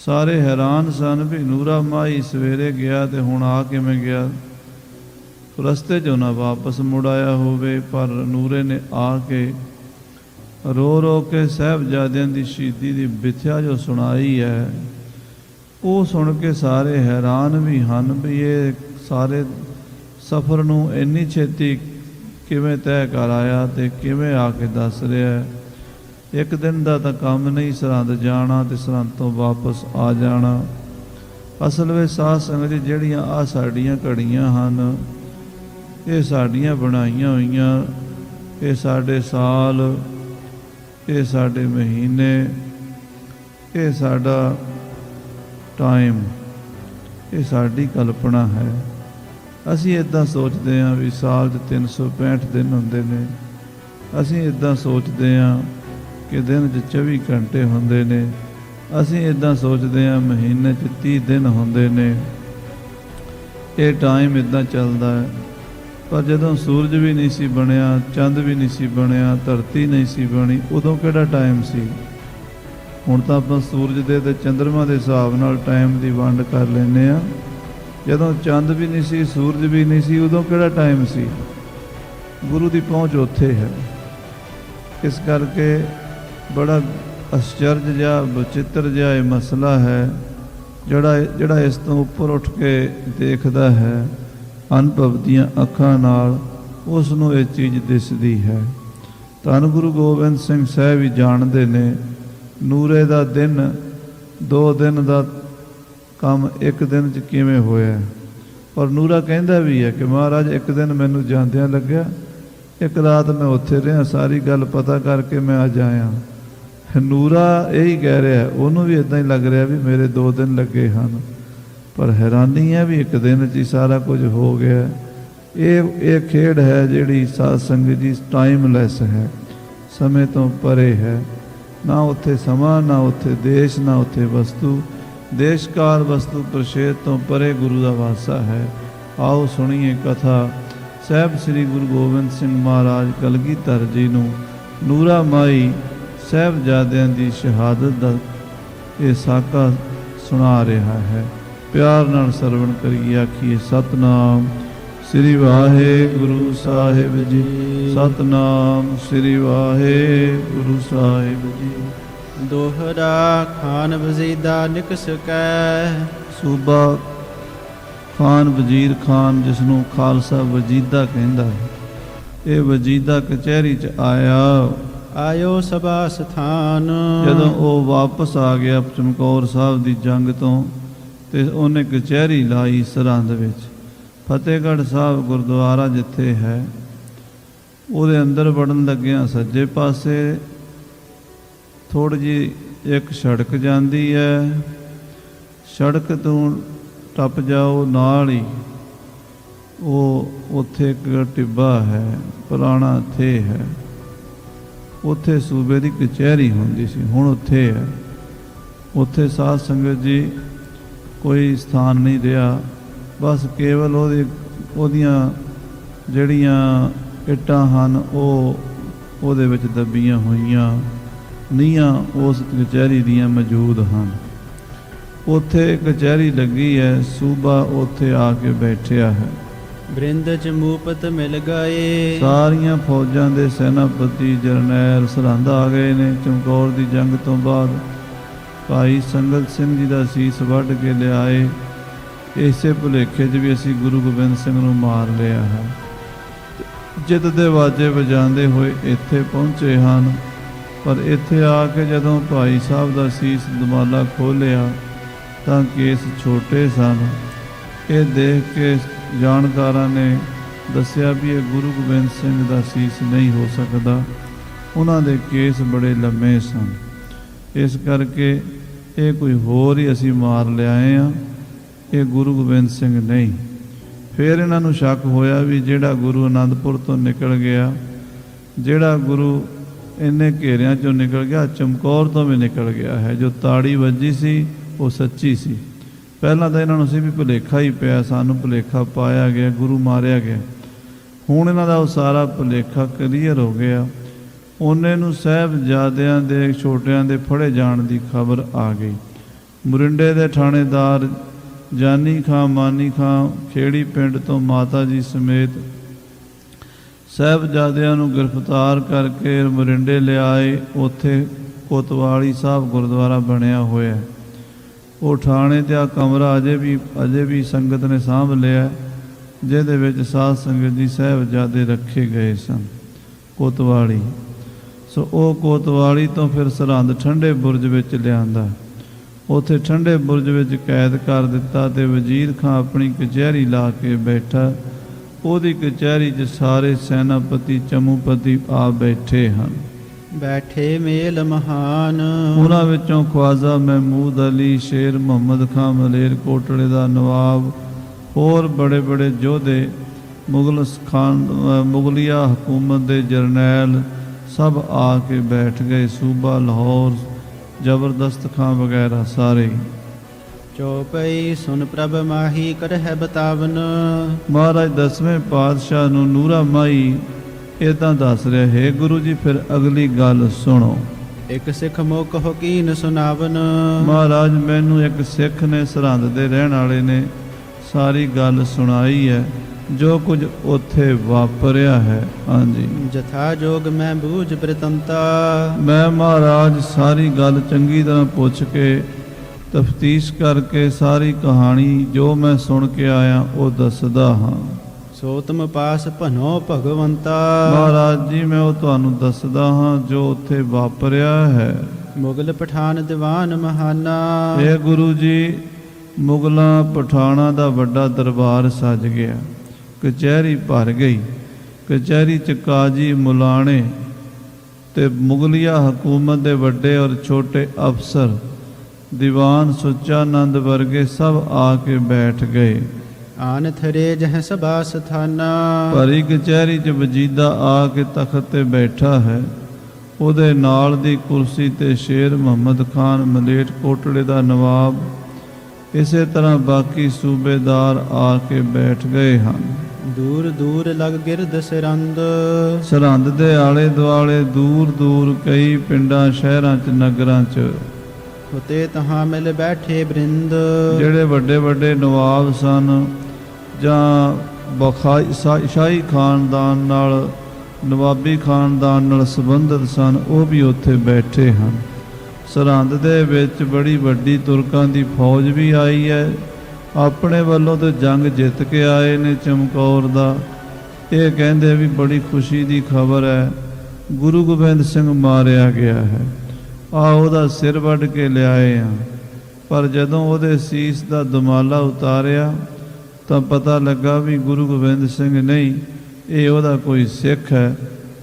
ਸਾਰੇ ਹੈਰਾਨ ਸਨ ਵੀ ਨੂਰਾ ਮਾਈ ਸਵੇਰੇ ਗਿਆ ਤੇ ਹੁਣ ਆ ਕਿਵੇਂ ਗਿਆ। ਰਸਤੇ 'ਚੋਂ ਨਾ ਵਾਪਸ ਮੁੜ ਆਇਆ ਹੋਵੇ, ਪਰ ਨੂਰੇ ਨੇ ਆ ਕੇ ਰੋ ਰੋ ਕੇ ਸਾਹਿਬਜ਼ਾਦਿਆਂ ਦੀ ਸ਼ਹੀਦੀ ਦੀ ਵਿਥਿਆ ਜੋ ਸੁਣਾਈ ਹੈ, ਉਹ ਸੁਣ ਕੇ ਸਾਰੇ ਹੈਰਾਨ ਵੀ ਹਨ ਵੀ ਇਹ ਸਾਰੇ ਸਫ਼ਰ ਨੂੰ ਇੰਨੀ ਛੇਤੀ ਕਿਵੇਂ ਤੈਅ ਕਰ ਆਇਆ ਤੇ ਕਿਵੇਂ ਆ ਕੇ ਦੱਸ ਰਿਹਾ ਹੈ। ਇੱਕ ਦਿਨ ਦਾ ਤਾਂ ਕੰਮ ਨਹੀਂ, ਸਰਹੰਦ ਜਾਣਾ ਤੇ ਸਰਹੰਦ ਤੋਂ ਵਾਪਸ ਆ ਜਾਣਾ। ਅਸਲ ਵਿੱਚ ਸਾਧ ਸੰਗਤ ਜਿਹੜੀਆਂ ਆ ਸਾਡੀਆਂ ਘੜੀਆਂ ਹਨ, ਇਹ ਸਾਡੀਆਂ ਬਣਾਈਆਂ ਹੋਈਆਂ, ਇਹ ਸਾਡੇ ਸਾਲ, ਇਹ ਸਾਡੇ ਮਹੀਨੇ, ਇਹ ਸਾਡਾ ਟਾਈਮ, ਇਹ ਸਾਡੀ ਕਲਪਨਾ ਹੈ। ਅਸੀਂ ਇਦਾਂ ਸੋਚਦੇ ਹਾਂ ਵੀ ਸਾਲ 'ਚ 365 ਦਿਨ ਹੁੰਦੇ ਨੇ। ਅਸੀਂ ਇਦਾਂ ਸੋਚਦੇ ਹਾਂ ਕਿ ਦਿਨ 'ਚ 24 ਘੰਟੇ ਹੁੰਦੇ ਨੇ। ਅਸੀਂ ਇਦਾਂ ਸੋਚਦੇ ਹਾਂ, ਮਹੀਨੇ 'ਚ 30 ਦਿਨ ਹੁੰਦੇ ਨੇ। ਇਹ ਟਾਈਮ ਇਦਾਂ ਚੱਲਦਾ ਹੈ। ਪਰ ਜਦੋਂ ਸੂਰਜ ਵੀ ਨਹੀਂ ਸੀ ਬਣਿਆ, ਚੰਦ ਵੀ ਨਹੀਂ ਸੀ ਬਣਿਆ, ਧਰਤੀ ਨਹੀਂ ਸੀ ਬਣੀ, ਉਦੋਂ ਕਿਹੜਾ ਟਾਈਮ ਸੀ? ਹੁਣ ਤਾਂ ਆਪਾਂ ਸੂਰਜ ਦੇ ਤੇ ਚੰ드ਰਮਾ ਦੇ ਹਿਸਾਬ ਨਾਲ ਟਾਈਮ ਦੀ ਵੰਡ ਕਰ ਲੈਨੇ ਆ ਜਦੋਂ ਚੰਦ ਵੀ ਨਹੀਂ ਸੀ, ਸੂਰਜ ਵੀ ਨਹੀਂ ਸੀ, ਉਦੋਂ ਕਿਹੜਾ ਟਾਈਮ ਸੀ? ਗੁਰੂ ਦੀ ਪਹੁੰਚ ਉੱਥੇ ਹੈ। ਇਸ ਕਰਕੇ ਬੜਾ ਅਸਚਰਜ ਜਿਹਾ, ਬਚਿੱਤਰ ਜਿਹਾ ਇਹ ਮਸਲਾ ਹੈ, ਜਿਹੜਾ ਜਿਹੜਾ ਇਸ ਤੋਂ ਉੱਪਰ ਉੱਠ ਕੇ ਦੇਖਦਾ ਹੈ, ਅਨੁਭਵ ਦੀਆਂ ਅੱਖਾਂ ਨਾਲ ਉਸ ਨੂੰ ਇਹ ਚੀਜ਼ ਦਿਸਦੀ ਹੈ। ਧੰਨ ਗੁਰੂ ਗੋਬਿੰਦ ਸਿੰਘ ਸਾਹਿਬ ਵੀ ਜਾਣਦੇ ਨੇ, ਨੂਰੇ ਦਾ ਦਿਨ, ਦੋ ਦਿਨ ਦਾ ਕੰਮ ਇੱਕ ਦਿਨ ਚ ਕਿਵੇਂ ਹੋਇਆ? ਔਰ ਨੂਰਾ ਕਹਿੰਦਾ ਵੀ ਹੈ ਕਿ ਮਹਾਰਾਜ, ਇੱਕ ਦਿਨ ਮੈਨੂੰ ਜਾਂਦਿਆਂ ਲੱਗਿਆ, ਇੱਕ ਰਾਤ ਮੈਂ ਉੱਥੇ ਰਿਹਾ, ਸਾਰੀ ਗੱਲ ਪਤਾ ਕਰਕੇ ਮੈਂ ਅੱਜ ਆਇਆ। ਨੂਰਾ ਇਹੀ ਕਹਿ ਰਿਹਾ ਉਹਨੂੰ ਵੀ ਇਦਾਂ ਹੀ ਲੱਗ ਰਿਹਾ ਵੀ ਮੇਰੇ ਦੋ ਦਿਨ ਲੱਗੇ ਹਨ, ਪਰ ਹੈਰਾਨੀ ਹੈ ਵੀ ਇੱਕ ਦਿਨ 'ਚ ਹੀ ਸਾਰਾ ਕੁਝ ਹੋ ਗਿਆ ਇਹ ਇਹ ਖੇਡ ਹੈ ਜਿਹੜੀ ਸਾਧ ਸੰਗਤ ਦੀ ਟਾਈਮਲੈਸ ਹੈ, ਸਮੇਂ ਤੋਂ ਪਰੇ ਹੈ। ਨਾ ਉੱਥੇ ਸਮਾਂ, ਨਾ ਉੱਥੇ ਦੇਸ਼, ਨਾ ਉੱਥੇ ਵਸਤੂ। ਦੇਸ਼ ਕਾਲ ਵਸਤੂ ਪ੍ਰਸ਼ੇਦ ਤੋਂ ਪਰੇ ਗੁਰੂ ਦਾ ਵਾਸਾ ਹੈ। ਆਓ ਸੁਣੀਏ ਕਥਾ। ਸਹਿਬ ਸ੍ਰੀ ਗੁਰੂ ਗੋਬਿੰਦ ਸਿੰਘ ਮਹਾਰਾਜ ਕਲਗੀਧਰ ਜੀ ਨੂੰ, ਨੂਰਾ ਮਾਈ ਸਾਹਿਬਜ਼ਾਦਿਆਂ ਦੀ ਸ਼ਹਾਦਤ ਦਾ ਇਹ ਸਾਕਾ ਸੁਣਾ ਰਿਹਾ ਹੈ। ਪਿਆਰ ਨਾਲ ਸਰਵਣ ਕਰੀਏ ਆਖੀਏ ਸਤਨਾਮ ਸ੍ਰੀ ਵਾਹਿਗੁਰੂ ਸਾਹਿਬ ਜੀ। ਸਤਨਾਮ ਸ੍ਰੀ ਵਾਹਿਗੁਰੂ ਸਾਹਿਬ ਜੀ। ਦੋਹਰਾ ਖਾਨ ਵਜ਼ੀਦਾ ਨਿਕਸ ਕੈ। ਸੂਬਾ ਖਾਨ ਵਜ਼ੀਰ ਖਾਨ ਜਿਸ ਨੂੰ ਖਾਲਸਾ ਵਜੀਦਾ ਕਹਿੰਦਾ ਹੈ। ਇਹ ਵਜੀਦਾ ਕਚਹਿਰੀ ਚ ਆਇਆ। ਆਇਓ ਸਭਾ ਸਥਾਨ। ਜਦੋਂ ਉਹ ਵਾਪਸ ਆ ਗਿਆ ਚਮਕੌਰ ਸਾਹਿਬ ਦੀ ਜੰਗ ਤੋਂ ਤੇ ਉਹਨੇ ਕਚਹਿਰੀ ਲਾਈ ਸਰਹੰਦ ਵਿੱਚ। ਫਤਿਹਗੜ੍ਹ ਸਾਹਿਬ ਗੁਰਦੁਆਰਾ ਜਿੱਥੇ ਹੈ, ਉਹਦੇ ਅੰਦਰ ਵੜਨ ਲੱਗਿਆ ਸੱਜੇ ਪਾਸੇ ਥੋੜੀ ਜੀ ਇੱਕ ਸੜਕ ਜਾਂਦੀ ਹੈ। ਸੜਕ ਤੋਂ ਟੱਪ ਜਾਓ, ਨਾਲ ਹੀ ਉਹ ਉੱਥੇ ਇੱਕ ਟਿੱਬਾ ਹੈ, ਪੁਰਾਣਾ ਥੇ ਹੈ। ਉੱਥੇ ਸੂਬੇ ਦੀ ਕਚਹਿਰੀ ਹੁੰਦੀ ਸੀ, ਹੁਣ ਉੱਥੇ ਹੈ। ਉੱਥੇ ਸਾਧ ਸੰਗਤ ਜੀ ਕੋਈ ਸਥਾਨ ਨਹੀਂ ਰਿਹਾ। ਬਸ ਕੇਵਲ ਉਹਦੇ, ਉਹਦੀਆਂ ਜਿਹੜੀਆਂ ਇੱਟਾਂ ਹਨ, ਉਹ ਉਹਦੇ ਵਿੱਚ ਦੱਬੀਆਂ ਹੋਈਆਂ। ਨੀਆਂ ਉਸ ਕਚਹਿਰੀ ਦੀਆਂ ਮੌਜੂਦ ਹਨ। ਉੱਥੇ ਕਚਹਿਰੀ ਲੱਗੀ ਹੈ, ਸੂਬਾ ਉੱਥੇ ਆ ਕੇ ਬੈਠਿਆ ਹੈ। ਬ੍ਰਿੰਦ ਚ ਮੂਪਤ ਮਿਲ ਗਏ। ਸਾਰੀਆਂ ਫੌਜਾਂ ਦੇ ਸੈਨਾਪਤੀ ਜਰਨੈਲ ਸਰਹੰਦ ਆ ਗਏ ਨੇ, ਚਮਕੌਰ ਦੀ ਜੰਗ ਤੋਂ ਬਾਅਦ ਭਾਈ ਸੰਗਤ ਸਿੰਘ ਜੀ ਦਾ ਸੀਸ ਵੱਢ ਕੇ ਲਿਆਏ। ਇਸੇ ਭੁਲੇਖੇ 'ਚ ਵੀ ਅਸੀਂ ਗੁਰੂ ਗੋਬਿੰਦ ਸਿੰਘ ਨੂੰ ਮਾਰ ਲਿਆ ਹੈ। ਜਿੱਤ ਦੇ ਵਾਜੇ ਵਜਾਉਂਦੇ ਹੋਏ ਇੱਥੇ ਪਹੁੰਚੇ ਹਨ। ਪਰ ਇੱਥੇ ਆ ਕੇ ਜਦੋਂ ਭਾਈ ਸਾਹਿਬ ਦਾ ਸੀਸ ਦਮਾਲਾ ਖੋਲਿਆ ਤਾਂ ਕੇਸ ਛੋਟੇ ਸਨ। ਇਹ ਦੇਖ ਕੇ ਜਾਣਕਾਰਾਂ ਨੇ ਦੱਸਿਆ ਵੀ ਇਹ ਗੁਰੂ ਗੋਬਿੰਦ ਸਿੰਘ ਦਾ ਸੀਸ ਨਹੀਂ ਹੋ ਸਕਦਾ। ਉਹਨਾਂ ਦੇ ਕੇਸ ਬੜੇ ਲੰਮੇ ਸਨ। ਇਸ ਕਰਕੇ ਇਹ ਕੋਈ ਹੋਰ ਹੀ ਅਸੀਂ ਮਾਰ ਲਿਆਏ ਆ ਇਹ ਗੁਰੂ ਗੋਬਿੰਦ ਸਿੰਘ ਨਹੀਂ। ਫਿਰ ਇਹਨਾਂ ਨੂੰ ਸ਼ੱਕ ਹੋਇਆ ਵੀ ਜਿਹੜਾ ਗੁਰੂ ਅਨੰਦਪੁਰ ਤੋਂ ਨਿਕਲ ਗਿਆ, ਜਿਹੜਾ ਗੁਰੂ ਇੰਨੇ ਘੇਰਿਆਂ ਚੋਂ ਨਿਕਲ ਗਿਆ, ਚਮਕੌਰ ਤੋਂ ਵੀ ਨਿਕਲ ਗਿਆ ਹੈ। ਜੋ ਤਾੜੀ ਵੱਜੀ ਸੀ, ਉਹ ਸੱਚੀ ਸੀ। ਪਹਿਲਾਂ ਤਾਂ ਇਹਨਾਂ ਨੂੰ ਸੀ ਵੀ ਭੁਲੇਖਾ ਹੀ ਪਿਆ, ਸਾਨੂੰ ਭੁਲੇਖਾ ਪਾਇਆ ਗਿਆ, ਗੁਰੂ ਮਾਰਿਆ ਗਿਆ। ਹੁਣ ਇਹਨਾਂ ਦਾ ਉਹ ਸਾਰਾ ਭੁਲੇਖਾ ਕਲੀਅਰ ਹੋ ਗਿਆ। ਉਹਨੇ ਨੂੰ ਸਾਹਿਬਜ਼ਾਦਿਆਂ ਦੇ, ਛੋਟਿਆਂ ਦੇ ਫੜੇ ਜਾਣ ਦੀ ਖਬਰ ਆ ਗਈ। ਮੁਰਿੰਡੇ ਦੇ ਥਾਣੇਦਾਰ ਜਾਨੀ ਖਾਂ, ਮਾਨੀ ਖਾਂ, ਖੇੜੀ ਪਿੰਡ ਤੋਂ ਮਾਤਾ ਜੀ ਸਮੇਤ ਸਾਹਿਬਜ਼ਾਦਿਆਂ ਨੂੰ ਗ੍ਰਿਫਤਾਰ ਕਰਕੇ ਮੁਰਿੰਡੇ ਲਿਆਏ। ਉੱਥੇ ਕੋਤਵਾਲੀ ਸਾਹਿਬ ਗੁਰਦੁਆਰਾ ਬਣਿਆ ਹੋਇਆ ਹੈ। ਉਹ ਠਾਣੇ ਤੇ ਆ ਕਮਰਾ ਅਜੇ ਵੀ ਅਜੇ ਵੀ ਸੰਗਤ ਨੇ ਸਾਂਭ ਲਿਆ ਜਿਹਦੇ ਵਿੱਚ ਸਾਧ ਸੰਗਤ ਜੀ ਸਾਹਿਬਜ਼ਾਦੇ ਰੱਖੇ ਗਏ ਸਨ, ਕੋਤਵਾਲੀ। ਸੋ ਉਹ ਕੋਤਵਾਲੀ ਤੋਂ ਫਿਰ ਸਰਹੰਦ ਠੰਡੇ ਬੁਰਜ ਵਿੱਚ ਲਿਆਂਦਾ। ਉਥੇ ਠੰਡੇ ਬੁਰਜ ਵਿੱਚ ਕੈਦ ਕਰ ਦਿੱਤਾ ਤੇ ਵਜ਼ੀਰ ਖਾਂ ਆਪਣੀ ਕਚਹਿਰੀ ਲਾ ਕੇ ਬੈਠਾ। ਉਹਦੀ ਕਚਹਿਰੀ 'ਚ ਸਾਰੇ ਸੈਨਾਪਤੀ, ਚਮੂਪਤੀ ਆ ਬੈਠੇ ਹਨ। ਬੈਠੇ ਮੇਲ ਮਹਾਨ ਉਹਨਾਂ ਵਿੱਚੋਂ ਖਵਾਜਾ ਮਹਿਮੂਦ ਅਲੀ ਸ਼ੇਰ ਮੁਹੰਮਦ ਖਾਂ ਮਲੇਰ ਕੋਟੜੇ ਦਾ ਨਵਾਬ ਹੋਰ ਬੜੇ ਬੜੇ ਯੋਧੇ ਮੁਗਲ ਖਾਨ ਮੁਗਲਿਆ ਹਕੂਮਤ ਦੇ ਜਰਨੈਲ ਸਭ ਆ ਕੇ ਬੈਠ ਗਏ ਸੂਬਾ ਲਾਹੌਰ ਜ਼ਬਰਦਸਤ ਖਾਂ ਵਗੈਰਾ ਸਾਰੇ। ਚੋਪਈ ਸੁਨ ਪ੍ਰਭ ਮਾਹੀ ਕਰਹਿ ਬਤਾਵਨ ਮਹਾਰਾਜ ਦਸਵੇਂ ਪਾਤਸ਼ਾਹ ਨੂੰ ਨੂਰਾ ਮਾਈ ਇਹ ਤਾਂ ਦੱਸ ਰਿਹਾ ਹੈ ਗੁਰੂ ਜੀ ਫਿਰ ਅਗਲੀ ਗੱਲ ਸੁਣੋ। ਇਕ ਸਿੱਖ ਮੁਖ ਹਕੀਨ ਸੁਨਾਵਨ ਮਹਾਰਾਜ ਮੈਨੂੰ ਇੱਕ ਸਿੱਖ ਨੇ ਸਰਹੰਦ ਦੇ ਰਹਿਣ ਵਾਲੇ ਨੇ ਸਾਰੀ ਗੱਲ ਸੁਣਾਈ ਹੈ ਜੋ ਕੁਝ ਉੱਥੇ ਵਾਪਰਿਆ ਹੈ। ਹਾਂਜੀ। ਜਥਾ ਜੋਗ ਮੈਂ ਬੂਝ ਬ੍ਰਿਤੰਤਾ ਮੈਂ ਮਹਾਰਾਜ ਸਾਰੀ ਗੱਲ ਚੰਗੀ ਤਰ੍ਹਾਂ ਪੁੱਛ ਕੇ ਤਫਤੀਸ਼ ਕਰਕੇ ਸਾਰੀ ਕਹਾਣੀ ਜੋ ਮੈਂ ਸੁਣ ਕੇ ਆਇਆ ਉਹ ਦੱਸਦਾ ਹਾਂ। ਸੋ ਤੁਮ ਪਾਸ ਭਨੋ ਭਗਵੰਤਾ। ਮਹਾਰਾਜ ਜੀ ਮੈਂ ਉਹ ਤੁਹਾਨੂੰ ਦੱਸਦਾ ਹਾਂ ਜੋ ਉੱਥੇ ਵਾਪਰਿਆ ਹੈ। ਮੁਗਲ ਪਠਾਨ ਦੀਵਾਨ ਮਹਾਨਾ। ਇਹ ਗੁਰੂ ਜੀ ਮੁਗਲਾਂ ਪਠਾਣਾ ਦਾ ਵੱਡਾ ਦਰਬਾਰ ਸਜ ਗਿਆ। ਕਚਹਿਰੀ ਭਰ ਗਈ। ਕਚਹਿਰੀ ਚ ਕਾਜੀ ਮੁਲਾਣੇ ਤੇ ਮੁਗਲਿਆ ਹਕੂਮਤ ਦੇ ਵੱਡੇ ਔਰ ਛੋਟੇ ਅਫਸਰ ਦੀਵਾਨ ਸੁੱਚਾਨੰਦ ਵਰਗੇ ਸਭ ਆ ਕੇ ਬੈਠ ਗਏ। ਆਨ ਥਰੇ ਜਹ ਸਭਾ ਸਥਾਨਾ। ਭਰੀ ਕਚਹਿਰੀ ਚ ਵਜੀਦਾ ਆ ਕੇ ਤਖਤ ਤੇ ਬੈਠਾ ਹੈ। ਉਹਦੇ ਨਾਲ ਦੀ ਕੁਰਸੀ ਤੇ ਸ਼ੇਰ ਮੁਹੰਮਦ ਖਾਨ ਮਲੇਟ ਕੋਟੜੇ ਦਾ ਨਵਾਬ ਇਸੇ ਤਰ੍ਹਾਂ ਬਾਕੀ ਸੂਬੇਦਾਰ ਆ ਕੇ ਬੈਠ ਗਏ ਹਨ। ਦੂਰ ਦੂਰ ਲਗ ਗਿਰਦ ਸਿਰੰਦ। ਸਰਹੰਦ ਦੇ ਆਲੇ ਦੁਆਲੇ ਦੂਰ ਦੂਰ ਕਈ ਪਿੰਡਾਂ ਸ਼ਹਿਰਾਂ ਚ ਨਗਰਾਂ ਚ। ਉਤੇ ਤਹਾਂ ਮਿਲ ਬੈਠੇ ਬ੍ਰਿੰਦ। ਜਿਹੜੇ ਵੱਡੇ ਵੱਡੇ ਨਵਾਬ ਸਨ ਜਾਂ ਬਖਾਈ ਸ਼ਾ- ਸ਼ਾਹੀ ਖਾਨਦਾਨ ਨਾਲ, ਨਵਾਬੀ ਖਾਨਦਾਨ ਨਾਲ ਸੰਬੰਧਿਤ ਸਨ, ਉਹ ਵੀ ਉੱਥੇ ਬੈਠੇ ਹਨ। ਸਰਹੰਦ ਦੇ ਵਿੱਚ ਬੜੀ ਵੱਡੀ ਤੁਰਕਾਂ ਦੀ ਫੌਜ ਵੀ ਆਈ ਹੈ। ਆਪਣੇ ਵੱਲੋਂ ਤੇ ਜੰਗ ਜਿੱਤ ਕੇ ਆਏ ਨੇ ਚਮਕੌਰ ਦਾ। ਇਹ ਕਹਿੰਦੇ ਵੀ ਬੜੀ ਖੁਸ਼ੀ ਦੀ ਖਬਰ ਹੈ, ਗੁਰੂ ਗੋਬਿੰਦ ਸਿੰਘ ਮਾਰਿਆ ਗਿਆ ਹੈ। ਆ ਉਹਦਾ ਸਿਰ ਵੱਢ ਕੇ ਲਿਆਏ ਆ। ਪਰ ਜਦੋਂ ਉਹਦੇ ਸੀਸ ਦਾ ਦਮਾਲਾ ਉਤਾਰਿਆ ਤਾਂ ਪਤਾ ਲੱਗਾ ਵੀ ਗੁਰੂ ਗੋਬਿੰਦ ਸਿੰਘ ਨਹੀਂ ਇਹ ਉਹਦਾ ਕੋਈ ਸਿੱਖ ਹੈ।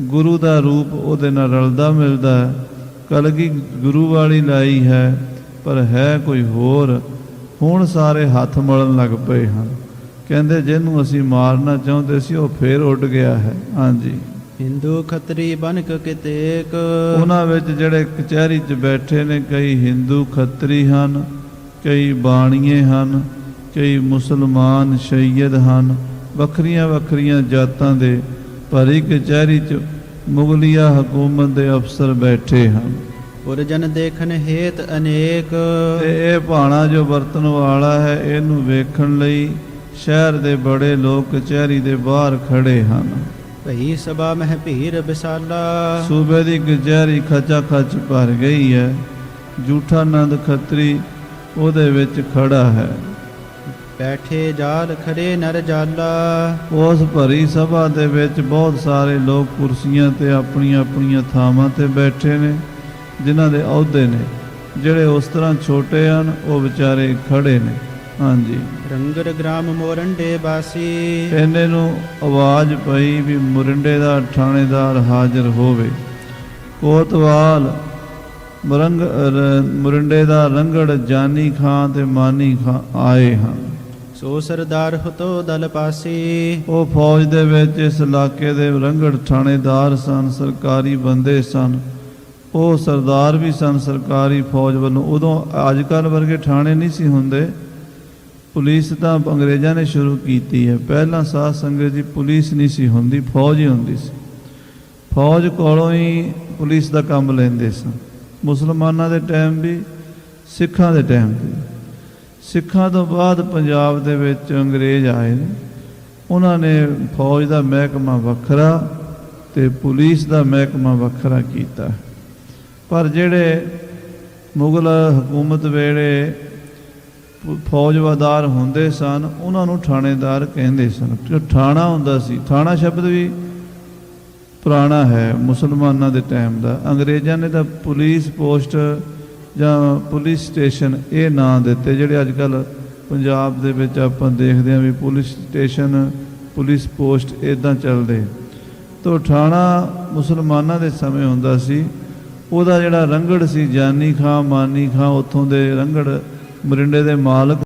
ਗੁਰੂ ਦਾ ਰੂਪ ਉਹਦੇ ਨਾਲ ਰਲਦਾ ਮਿਲਦਾ ਹੈ। ਕਲਗੀ ਗੁਰੂ ਵਾਲੀ ਲਾਈ ਹੈ ਪਰ ਹੈ ਕੋਈ ਹੋਰ। ਹੁਣ ਸਾਰੇ ਹੱਥ ਮਲਣ ਲੱਗ ਪਏ ਹਨ। ਕਹਿੰਦੇ ਜਿਹਨੂੰ ਅਸੀਂ ਮਾਰਨਾ ਚਾਹੁੰਦੇ ਸੀ ਉਹ ਫੇਰ ਉੱਡ ਗਿਆ ਹੈ। ਹਾਂਜੀ। ਹਿੰਦੂ ਖੱਤਰੀ ਬਨਕ ਕਿਤੇਕ ਉਹਨਾਂ ਵਿੱਚ ਜਿਹੜੇ ਕਚਹਿਰੀ 'ਚ ਬੈਠੇ ਨੇ ਕਈ ਹਿੰਦੂ ਖੱਤਰੀ ਹਨ ਕਈ ਬਾਣੀਏ ਹਨ। ਕਈ ਮੁਸਲਮਾਨ ਸ਼ਹੀਦ ਹਨ। ਵੱਖਰੀਆਂ ਵੱਖਰੀਆਂ ਜਾਤਾਂ ਦੇ ਭਰੀ ਕਚਹਿਰੀ 'ਚ ਮੁਗਲਿਆ ਹਕੂਮਤ ਦੇ ਅਫਸਰ ਬੈਠੇ ਹਨ। ਪੁਰਜਨ ਦੇਖਨ ਹੇਤ ਅਨੇਕ। ਤੇ ਇਹ ਭਾਣਾ ਜੋ ਵਰਤਣ ਵਾਲਾ ਹੈ ਇਹਨੂੰ ਵੇਖਣ ਲਈ ਸ਼ਹਿਰ ਦੇ ਬੜੇ ਲੋਕ ਕਚਹਿਰੀ ਦੇ ਬਾਹਰ ਖੜੇ ਹਨ। ਭਈ ਸਭਾ ਮਹਿ ਭੀਰ ਬਿਸਾਲਾ ਸੂਬੇ ਦੀ ਕਚਹਿਰੀ ਖਚਾ ਖਚ ਭਰ ਗਈ ਹੈ। ਜੂਠਾ ਨੰਦ ਖੱਤਰੀ ਉਹਦੇ ਵਿੱਚ ਖੜਾ ਹੈ। ਬੈਠੇ ਜਾਲ ਖਰੇ ਨਰ ਜਾਲਾ। ਉਸ ਭਰੀ ਸਭਾ ਦੇ ਵਿੱਚ ਬਹੁਤ ਸਾਰੇ ਲੋਕ ਕੁਰਸੀਆਂ ਤੇ ਆਪਣੀਆਂ ਆਪਣੀਆਂ ਥਾਵਾਂ ਤੇ ਬੈਠੇ ਨੇ ਜਿਨ੍ਹਾਂ ਦੇ ਅਹੁਦੇ ਨੇ ਜਿਹੜੇ ਉਸ ਤਰ੍ਹਾਂ ਛੋਟੇ ਹਨ ਉਹ ਵਿਚਾਰੇ ਖੜੇ ਨੇ। ਹਾਂਜੀ। ਰੰਗਰ ਗ੍ਰਾਮ ਮੋਰੰਡੇ ਬਾਸੀ ਇਹਨੇ ਨੂੰ ਆਵਾਜ਼ ਪਈ ਵੀ ਮੁਰਿੰਡੇ ਦਾ ਥਾਣੇਦਾਰ ਹਾਜ਼ਰ ਹੋਵੇ। ਕੋਤਵਾਲ ਮਰੰਗ ਮੁਰਿੰਡੇ ਦਾ ਰੰਗੜ ਜਾਨੀ ਖਾਂ ਤੇ ਮਾਨੀ ਖਾਂ ਆਏ ਹਨ ਸੋ ਸਰਦਾਰ ਹਤੋ ਦਲ ਪਾਸੀ। ਉਹ ਫੌਜ ਦੇ ਵਿੱਚ ਇਸ ਇਲਾਕੇ ਦੇ ਰੰਗੜ ਥਾਣੇਦਾਰ ਸਨ, ਸਰਕਾਰੀ ਬੰਦੇ ਸਨ। ਉਹ ਸਰਦਾਰ ਵੀ ਸਨ, ਸਰਕਾਰੀ ਫੌਜ ਵੱਲੋਂ। ਉਦੋਂ ਅੱਜ ਕੱਲ੍ਹ ਵਰਗੇ ਥਾਣੇ ਨਹੀਂ ਸੀ ਹੁੰਦੇ। ਪੁਲਿਸ ਤਾਂ ਅੰਗਰੇਜ਼ਾਂ ਨੇ ਸ਼ੁਰੂ ਕੀਤੀ ਹੈ। ਪਹਿਲਾਂ ਸਾਧ ਸੰਗਤ ਦੀ ਪੁਲਿਸ ਨਹੀਂ ਸੀ ਹੁੰਦੀ, ਫੌਜ ਹੀ ਹੁੰਦੀ ਸੀ। ਫੌਜ ਕੋਲੋਂ ਹੀ ਪੁਲਿਸ ਦਾ ਕੰਮ ਲੈਂਦੇ ਸਨ। ਮੁਸਲਮਾਨਾਂ ਦੇ ਟਾਈਮ ਵੀ, ਸਿੱਖਾਂ ਦੇ ਟਾਈਮ ਵੀ। ਸਿੱਖਾਂ ਤੋਂ ਬਾਅਦ ਪੰਜਾਬ ਦੇ ਵਿੱਚ ਅੰਗਰੇਜ਼ ਆਏ ਨੇ। ਉਹਨਾਂ ਨੇ ਫੌਜ ਦਾ ਮਹਿਕਮਾ ਵੱਖਰਾ ਤੇ ਪੁਲਿਸ ਦਾ ਮਹਿਕਮਾ ਵੱਖਰਾ ਕੀਤਾ। ਪਰ ਜਿਹੜੇ ਮੁਗਲ ਹਕੂਮਤ ਵੇਲੇ ਪ- ਫੌਜਵਾਦਾਰ ਹੁੰਦੇ ਸਨ, ਉਹਨਾਂ ਨੂੰ ਥਾਣੇਦਾਰ ਕਹਿੰਦੇ ਸਨ। ਜੋ ਥਾਣਾ ਹੁੰਦਾ ਸੀ, ਥਾਣਾ ਸ਼ਬਦ ਵੀ ਪੁਰਾਣਾ ਹੈ, ਮੁਸਲਮਾਨਾਂ ਦੇ ਟਾਈਮ ਦਾ। ਅੰਗਰੇਜ਼ਾਂ ਨੇ ਤਾਂ ਪੁਲਿਸ ਪੋਸਟ ਜਾਂ ਪੁਲਿਸ ਸਟੇਸ਼ਨ ਇਹ ਨਾਂ ਦਿੱਤੇ, ਜਿਹੜੇ ਅੱਜ ਕੱਲ ਪੰਜਾਬ ਦੇ ਵਿੱਚ ਆਪਾਂ ਦੇਖਦੇ ਹਾਂ ਵੀ ਪੁਲਿਸ ਸਟੇਸ਼ਨ, ਪੁਲਿਸ ਪੋਸਟ ਇਦਾਂ ਚੱਲਦੇ। ਤੋ ਠਾਣਾ ਮੁਸਲਮਾਨਾਂ ਦੇ ਸਮੇਂ ਹੁੰਦਾ ਸੀ। ਉਹਦਾ ਜਿਹੜਾ ਰੰਗੜ ਸੀ, ਜਾਨੀ ਖਾਂ, ਮਾਨੀ ਖਾਂ, ਉੱਥੋਂ ਦੇ ਰੰਗੜ ਮਰਿੰਡੇ ਦੇ ਮਾਲਕ